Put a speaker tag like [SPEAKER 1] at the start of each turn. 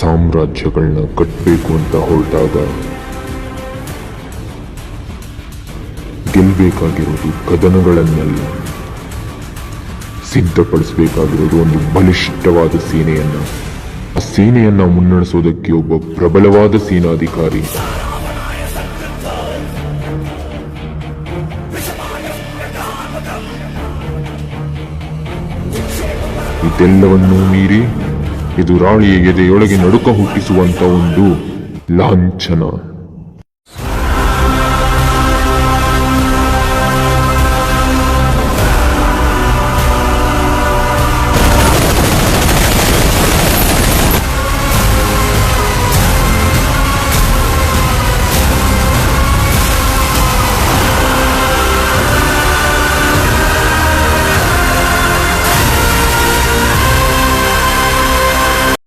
[SPEAKER 1] ಸಾಮ್ರಾಜ್ಯಗಳನ್ನ ಕಟ್ಟಬೇಕು ಅಂತ ಹೊರಟಾಗ ಗೆಲ್ಲಬೇಕಾಗಿರೋದು ಕದನಗಳನ್ನೆಲ್ಲ ಸಿದ್ಧಪಡಿಸಬೇಕಾಗಿರೋದು ಒಂದು ಬಲಿಷ್ಠವಾದ ಸೇನೆಯನ್ನು. ಆ ಸೇನೆಯನ್ನ ಮುನ್ನಡೆಸೋದಕ್ಕೆ ಒಬ್ಬ ಪ್ರಬಲವಾದ ಸೇನಾಧಿಕಾರಿ. ಇದೆಲ್ಲವನ್ನೂ ಮೀರಿ ಎದುರಾಳಿಯ ಎದೆಯೊಳಗೆ ನಡುಕ ಹುಟ್ಟಿಸುವಂತ ಒಂದು ಲಾಂಛನ.